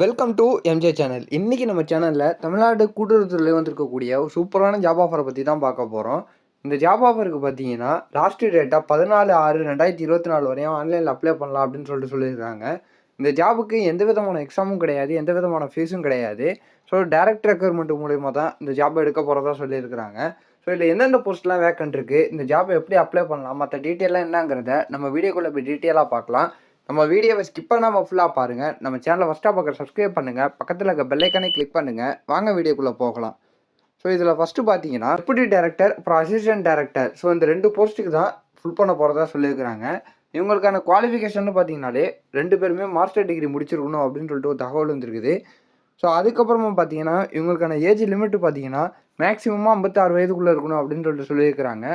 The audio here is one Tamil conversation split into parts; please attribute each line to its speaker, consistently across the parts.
Speaker 1: வெல்கம் டு எம்ஜே சேனல் இன்றைக்கி நம்ம சேனலில் தமிழ்நாடு கூட்டுறவுத்துறையில் வந்திருக்கக்கூடிய ஒரு சூப்பரான ஜாப் ஆஃபரை பற்றி தான் பார்க்க போகிறோம் இந்த ஜாப் ஆஃபருக்கு பார்த்தீங்கன்னா லாஸ்ட் டேட்டாக பதினாலு ஆறு ரெண்டாயிரத்தி இருபத்தி நாலு வரையும் ஆன்லைனில் அப்ளை பண்ணலாம் அப்படின்னு சொல்லிட்டு சொல்லியிருக்காங்க. இந்த ஜாபுக்கு எந்த விதமான எக்ஸாமும் கிடையாது எந்த விதமான ஃபீஸும் கிடையாது. ஸோ டேரக்ட் ரெக்ரூட்மெண்ட் மூலிமா தான் இந்த ஜாப் எடுக்க போகிறதா சொல்லியிருக்கிறாங்க. ஸோ இதில் எந்தெந்த போஸ்ட்லாம் வேக்கன்ட் இருக்குது இந்த ஜாப் எப்படி அப்ளை பண்ணலாம் மற்ற டீட்டெயிலாக என்னங்கிறத நம்ம வீடியோக்குள்ளே போய் டீட்டெயிலாக பார்க்கலாம். நம்ம வீடியோவை ஸ்கிப் பண்ணாமல் ஃபுல்லாக பாருங்கள் நம்ம சேனலை ஃபஸ்ட்டாக பார்க்க சப்ஸ்கிரைப் பண்ணுங்கள் பக்கத்தில் இருக்க பெல்லைக்கானே கிளிக் பண்ணுங்கள் வாங்க வீடியோக்குள்ளே போகலாம். ஸோ இதில் ஃபஸ்ட்டு பார்த்தீங்கன்னா டெப்யூட்டி டேரக்டர் அப்புறம் அசிஸ்டன்ட் டேரக்டர் ஸோ இந்த ரெண்டு போஸ்ட்டுக்கு தான் ஃபுல் பண்ண போகிறதா சொல்லியிருக்கிறாங்க. இவங்களுக்கான குவாலிஃபிகேஷன் பார்த்தீங்கனாலே ரெண்டு பேருமே மாஸ்டர் டிகிரி முடிச்சிருக்கணும் அப்படின்னு சொல்லிட்டு ஒரு தகவல் வந்துருக்குது. ஸோ அதுக்கப்புறமா பார்த்தீங்கன்னா இவங்களுக்கான ஏஜ் லிமிட்டு பார்த்தீங்கன்னா மேக்ஸிமமாக ஐம்பத்தாறு வயதுக்குள்ளே இருக்கணும் அப்படின்னு சொல்லிட்டு சொல்லியிருக்கிறாங்க.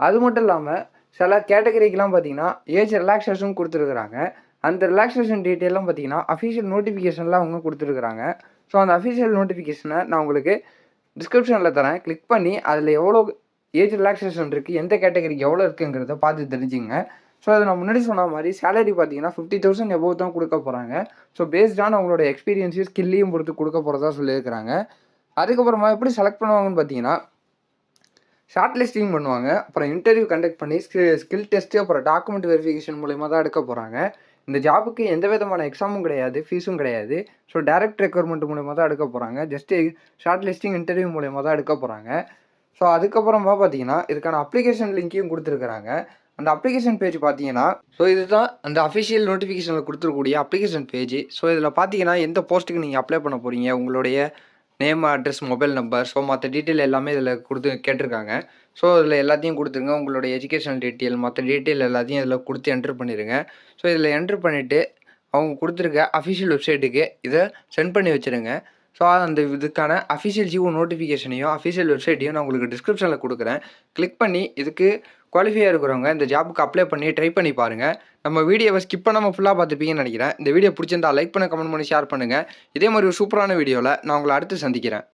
Speaker 1: அது மட்டும் இல்லாமல் சில கேட்டகரிக்கெலாம் பார்த்தீங்கன்னா ஏஜ் ரிலாக்ஸேஷன் கொடுத்துருக்குறாங்க. அந்த ரிலாக்ஸேஷன் டீட்டெயிலாம் பார்த்தீங்கன்னா அஃபிஷியல் நோட்டிஃபிகேஷன்லாம் அவங்க கொடுத்துருக்குறாங்க. ஸோ அந்த அஃபிஷியல் நோட்டிஃபிகேஷனை நான் உங்களுக்கு டிஸ்கிரிப்ஷனில் தரேன். கிளிக் பண்ணி அதில் எவ்வளோ ஏஜ் ரிலாக்ஸேஷன் இருக்குது எந்த கேட்டகரிக்கு எவ்வளோ இருக்குங்கிறத பார்த்து தெரிஞ்சுங்க ஸோ அதை நான் முன்னாடி சொன்ன மாதிரி சேலரி பார்த்தீங்கன்னா ஃபிஃப்டி தௌசண்ட் எபோவ் தான் கொடுக்க போகிறாங்க ஸோ பேஸ்டான அவங்களோட எக்ஸ்பீரியன்ஸையும் ஸ்கில்லையும் பொறுத்து கொடுக்க போகிறதா சொல்லியிருக்கிறாங்க. அதுக்கப்புறமா எப்படி செலக்ட் பண்ணுவாங்கன்னு பார்த்தீங்கன்னா ஷார்ட் லிஸ்டிங் பண்ணுவாங்க. அப்புறம் இன்டர்வியூ கண்டக்ட் பண்ணி ஸ்கில் டெஸ்ட்டு அப்புறம் டாக்குமெண்ட் வெரிஃபிகேஷன் மூலயமா தான் எடுக்க போகிறாங்க இந்த ஜாபுக்கு எந்த விதமான எக்ஸாமும் கிடையாது ஃபீஸும் கிடையாது. ஸோ டேரக்ட் ரெக்யர்மெண்ட் மூலயமா தான் எடுக்க போகிறாங்க ஜஸ்ட்டு ஷார்ட் லிஸ்டிங் இன்டர்வியூ மூலயமா தான் எடுக்க போகிறாங்க ஸோ அதுக்கப்புறமா பார்த்தீங்கன்னா இதுக்கான அப்ளிகேஷன் லிங்க்கையும் கொடுத்துருக்குறாங்க. அந்த அப்ளிகேஷன் பேஜ் பார்த்தீங்கன்னா ஸோ இதுதான் அந்த அஃபிஷியல் நோட்டிஃபிகேஷனில் கொடுத்துருக்கூடிய அப்ளிகேஷன் பேஜ் ஸோ இதில் பார்த்தீங்கன்னா எந்த போஸ்ட்டுக்கு நீங்கள் அப்ளை பண்ண போகிறீங்க உங்களுடைய name address mobile number so மற்ற டீட்டெயில் எல்லாமே இதில் கொடுத்து கேட்டிருக்காங்க. ஸோ இதில் எல்லாத்தையும் கொடுத்துருங்க. உங்களோட எஜுகேஷனல் டீட்டெயில் மற்ற டீட்டெயில் எல்லாத்தையும் இதில் கொடுத்து என்ட்ரு பண்ணிடுங்க ஸோ இதில் என்ட்ரு பண்ணிவிட்டு அவங்க கொடுத்துருக்க அஃபிஷியல் வெப்சைட்டுக்கு இதை சென்ட் பண்ணி வச்சுருங்க. ஸோ அந்த இதுக்கான அஃபிஷியல் ஜிஓ நோட்டிஃபிகேஷனையும் அஃபிஷியல் வெப்சைட்டையும் நான் உங்களுக்கு டிஸ்கிரிப்ஷனில் கொடுக்குறேன். கிளிக் பண்ணி இதுக்கு குவாலிஃபையாக இருக்கிறவங்க இந்த ஜாபுக்கு அப்ளை பண்ணி ட்ரை பண்ணி பாருங்கள் நம்ம வீடியோவை ஸ்கிப் பண்ணாமல் ஃபுல்லாக பார்த்துப்பீங்கன்னு நினைக்கிறேன். இந்த வீடியோ பிடிச்சிருந்தா லைக் பண்ண கமெண்ட் பண்ணி ஷேர் பண்ணுங்கள் இதே மாதிரி ஒரு சூப்பரான வீடியோவில் நான் உங்களை அடுத்து சந்திக்கிறேன்.